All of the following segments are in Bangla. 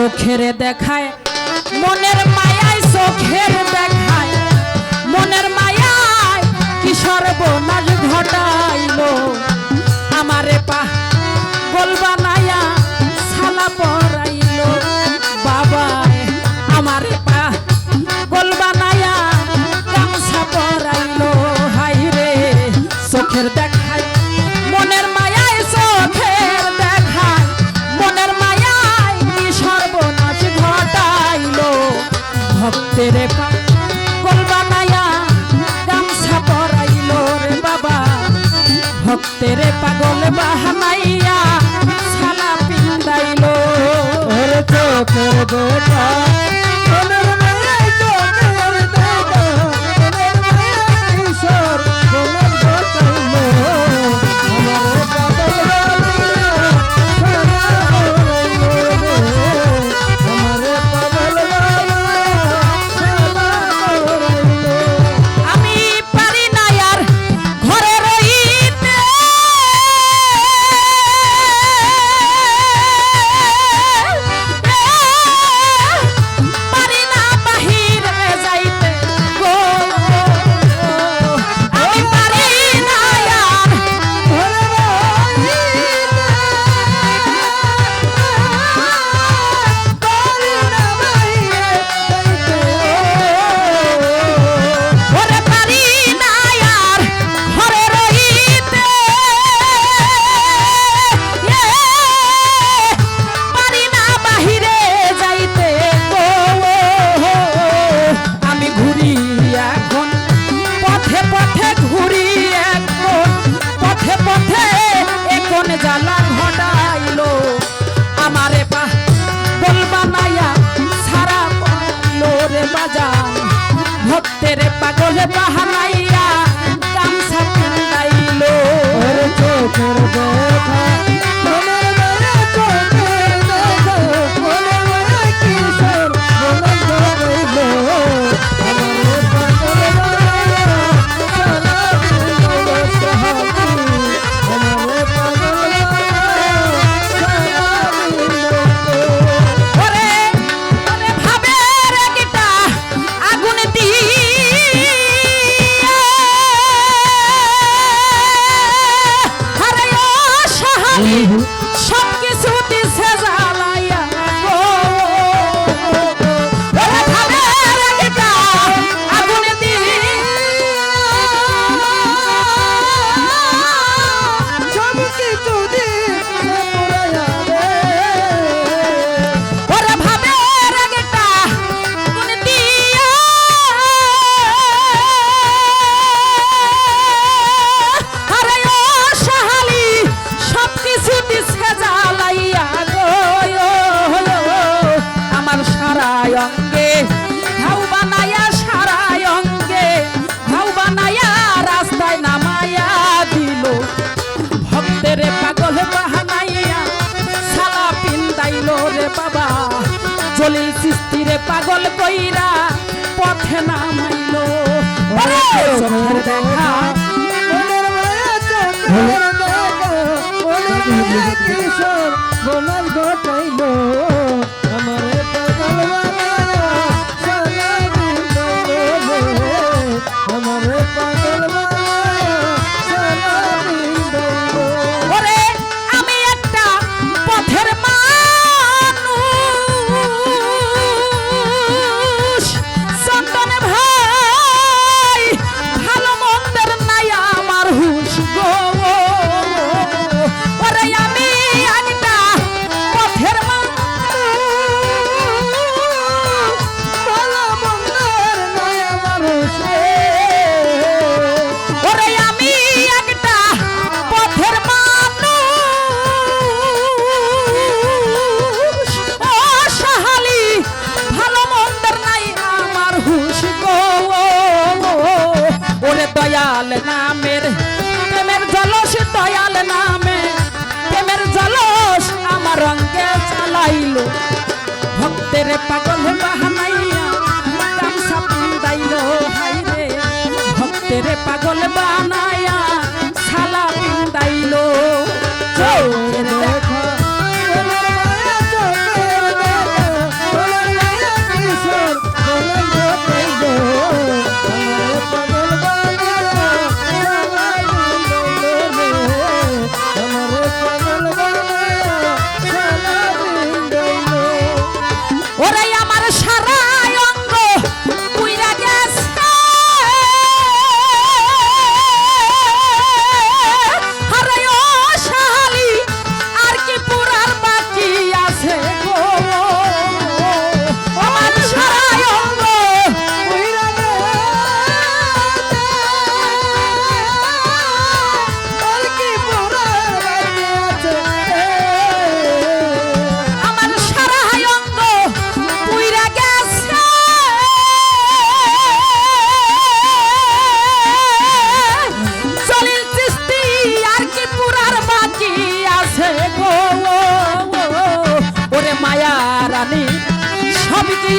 চোখের দেখায়, মনের মায়ায় চোখের দেখায়, মনের মায়ায় কি সর্বনাশ ঘটাইলো? আমারে পা বলবা নায়া সালা তেরে পাগল বাহানাইয়া শালা পিন্দাইলো। ওরে চোখের দোটা বাহানা কইরা পথে নামাইল চোখের দেখা কিশোর গোলাল ঘটাইল। দয়াল নামের প্রেমের জলস দয়াল নামে প্রেমের জলস আমার রঙ্গে চালাইল। ভক্তের পাগল বাহা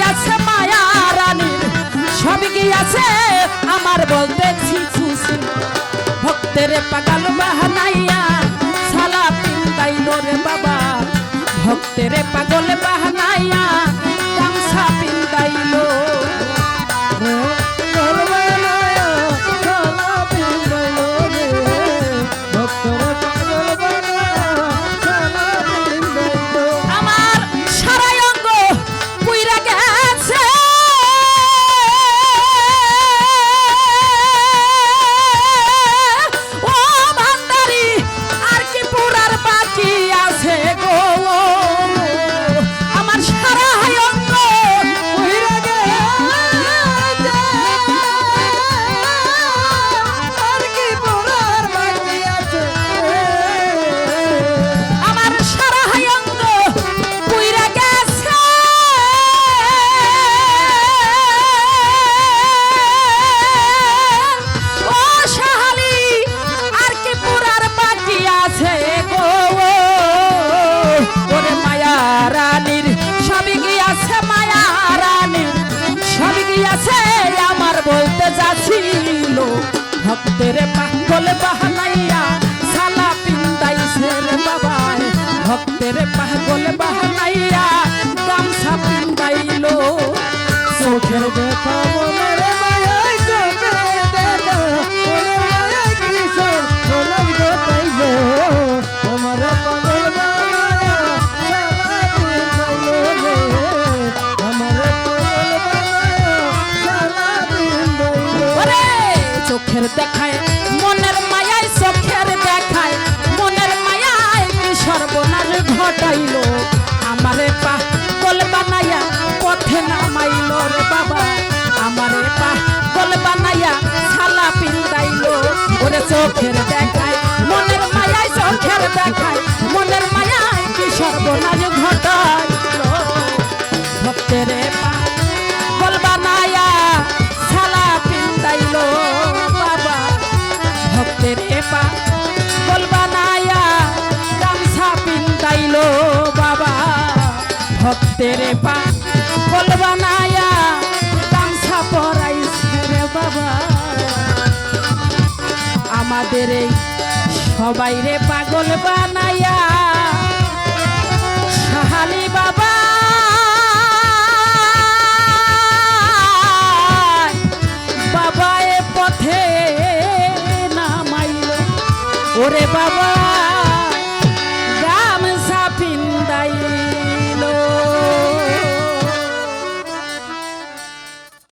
আছে মায়া রানীর, সব গিয়াছে আমার বলতে ছিছুছি ভক্তের পাগল বাহানাইয়া সালা পিন্তাই রে বাবা। ভক্তের পাগল বাহানাইয়া tere pa চোখের দেখায়, মনের মায়ায় চোখের দেখায়, মনের মায়ায় কি সর্বনাশ ঘটায়? ভক্তের বলবা নায়া সালা পিন্দাইল বাবা। ভক্তের পা, বলবা নায়া, গামছা পিন্দাইল বাবা। ভক্তের পা, বলবা নায়া, গামছা পরাইছে রে বাবা। আমাদের এই সবাই রে পাগল বানাইয়া। সাহালি বাবা। বাবা এ পথে নামাইল। ওরে বাবা।